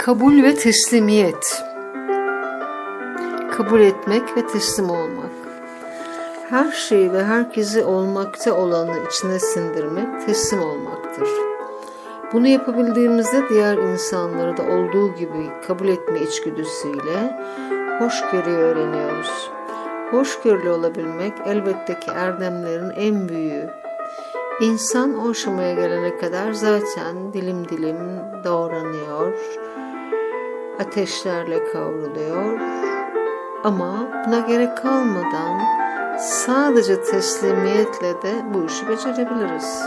Kabul ve teslimiyet. Kabul etmek ve teslim olmak. Her şeyi ve herkesi olmakta olanı içine sindirmek teslim olmaktır. Bunu yapabildiğimizde diğer insanları da olduğu gibi kabul etme içgüdüsüyle hoşgörüyü öğreniyoruz. Hoşgörülü olabilmek elbette ki erdemlerin en büyüğü. İnsan o aşamaya gelene kadar zaten dilim dilim doğranıyor, ateşlerle kavruluyor. Ama buna gerek kalmadan sadece teslimiyetle de bu işi becerebiliriz.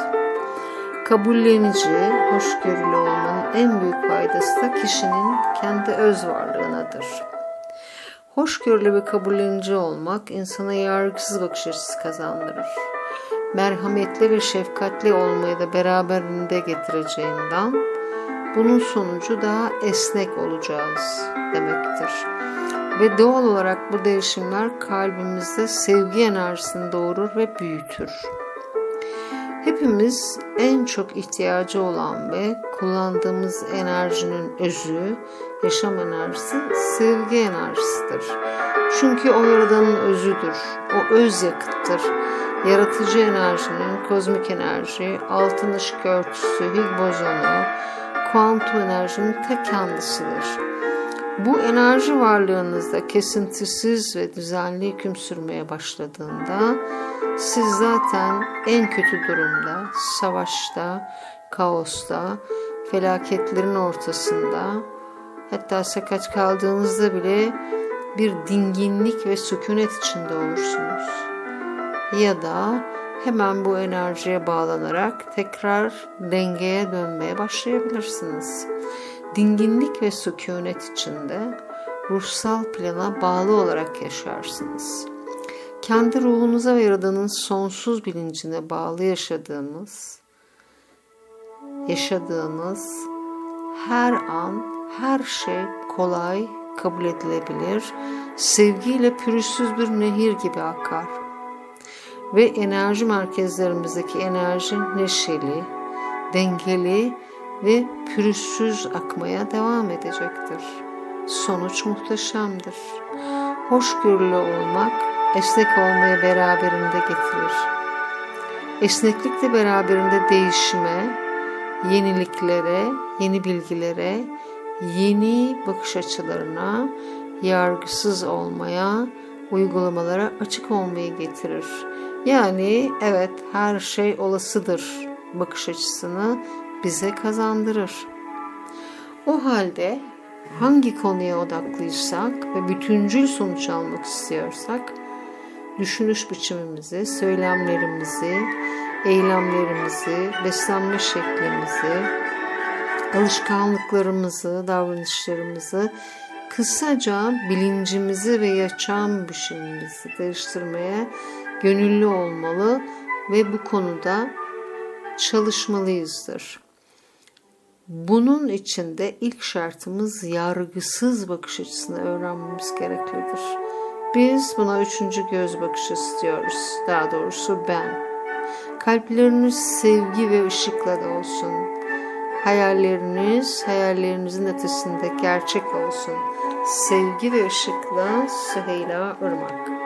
Kabullenici, hoşgörülü olmanın en büyük faydası da kişinin kendi öz varlığınadır. Hoşgörülü ve kabullenici olmak insana yargısız bakış açısı kazandırır. Merhametli ve şefkatli olmayı da beraberinde getireceğinden bunun sonucu daha esnek olacağız demektir. Ve doğal olarak bu değişimler kalbimizde sevgi enerjisini doğurur ve büyütür. Hepimiz en çok ihtiyacı olan ve kullandığımız enerjinin özü, yaşam enerjisi sevgi enerjisidir. Çünkü o yaradanın özüdür, o öz yakıttır. Yaratıcı enerjinin kozmik enerji, altın ışık örtüsü, Higgs bozonu, kuantum enerjinin ta kendisidir. Bu enerji varlığınızda kesintisiz ve düzenli hüküm sürmeye başladığında siz zaten en kötü durumda, savaşta, kaosta, felaketlerin ortasında, hatta sakat kaldığınızda bile bir dinginlik ve sükunet içinde olursunuz. Ya da hemen bu enerjiye bağlanarak tekrar dengeye dönmeye başlayabilirsiniz. Dinginlik ve sükunet içinde ruhsal plana bağlı olarak yaşarsınız. Kendi ruhunuza ve Yaradan'ın sonsuz bilincine bağlı yaşadığımız, yaşadığınız her an her şey kolay kabul edilebilir, sevgiyle pürüzsüz bir nehir gibi akar. Ve enerji merkezlerimizdeki enerji neşeli, dengeli ve pürüzsüz akmaya devam edecektir. Sonuç muhteşemdir. Hoşgörülü olmak esnek olmayı beraberinde getirir. Esneklik de beraberinde değişime, yeniliklere, yeni bilgilere, yeni bakış açılarına, yargısız olmaya, uygulamalara açık olmayı getirir. Yani evet her şey olasıdır bakış açısını bize kazandırır. O halde hangi konuya odaklıysak ve bütüncül sonuç almak istiyorsak düşünüş biçimimizi, söylemlerimizi, eylemlerimizi, beslenme şeklimizi, alışkanlıklarımızı, davranışlarımızı, kısaca bilincimizi ve yaşam biçimimizi değiştirmeye gönüllü olmalı ve bu konuda çalışmalıyızdır. Bunun için de ilk şartımız yargısız bakış açısını öğrenmemiz gereklidir. Biz buna üçüncü göz bakışı istiyoruz. Daha doğrusu ben. Kalpleriniz sevgi ve ışıkla da olsun. Hayalleriniz hayallerinizin ötesinde gerçek olsun. Sevgi ve ışıkla Süheyla Irmak.